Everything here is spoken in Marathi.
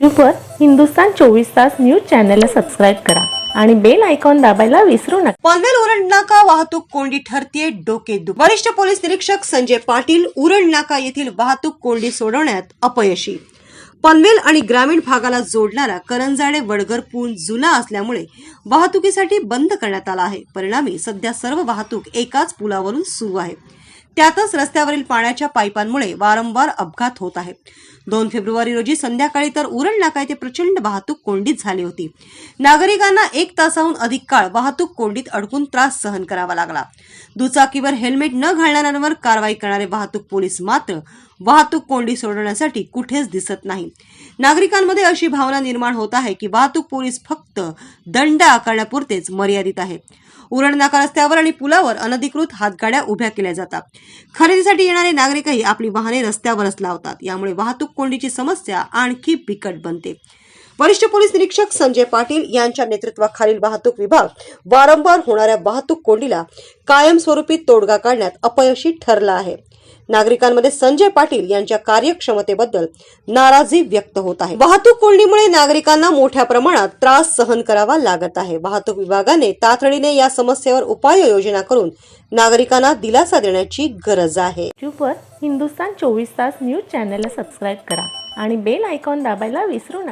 यूट्यूबवर हिंदुस्तान चोवीस तास न्यूज चॅनलला सबस्क्राईब करा आणि बेल आयकॉन दाबायला विसरू नका. पनवेल उरण नाका वाहतूक कोंडी ठरतीये डोके वरिष्ठ पोलीस निरीक्षक संजय पाटील उरण नाका येथील वाहतूक कोंडी सोडवण्यात अपयशी. पनवेल आणि ग्रामीण भागाला जोडणारा करंजाडे वडगर पूल जुना असल्यामुळे वाहतुकीसाठी बंद करण्यात आला आहे. परिणामी सध्या सर्व वाहतूक एकाच पुलावरून सुरू आहे. त्यातच रस्त्यावरील पाण्याच्या पाईपांमुळे वारंवार अपघात होत आहे. दोन फेब्रुवारी रोजी संध्याकाळी तर उरण नाका येथे प्रचंड वाहतूक कोंडीत झाली होती. नागरिकांना एक तासाहून अधिक काळ वाहतूक कोंडीत अडकून त्रास सहन करावा लागला. दुचाकीवर हेल्मेट न घालणाऱ्यांवर कारवाई करणारे वाहतूक पोलीस मात्र वाहतूक कोंडी सोडवण्यासाठी कुठेच दिसत नाही. नागरिकांमध्ये अशी भावना निर्माण होत आहे की वाहतूक पोलीस फक्त दंड आकारण्यापुरतेच मर्यादित आहे. उरण नाका रस्त्यावर आणि पुलावर अनधिकृत हातगाड्या उभ्या केल्या जातात. खरेदीसाठी येणारे नागरिकही आपली वाहने रस्त्यावरच लावतात. यामुळे वाहतूक कोंडीची समस्या आणखी बिकट बनते. वरिष्ठ पोलीस निरीक्षक संजय पाटील यांच्या नेतृत्वाखालील वाहतूक विभाग वारंवार होणाऱ्या वाहतूक कोंडीला कायमस्वरूपी तोडगा काढण्यात अपयशी ठरला आहे. नागरिकांमध्ये संजय पाटील यांच्या कार्यक्षमतेबद्दल नाराजी व्यक्त होत आहे. वाहतूक कोंडीमुळे नागरिकांना मोठ्या प्रमाणात त्रास सहन करावा लागत आहे. वाहतूक विभागाने तातडीने या समस्येवर उपाययोजना करून नागरिकांना दिलासा देण्याची गरज आहे. हिंदुस्तान चोवीस तास न्यूज चॅनलला सबस्क्राईब करा आणि बेल आयकॉन दाबायला विसरू नका.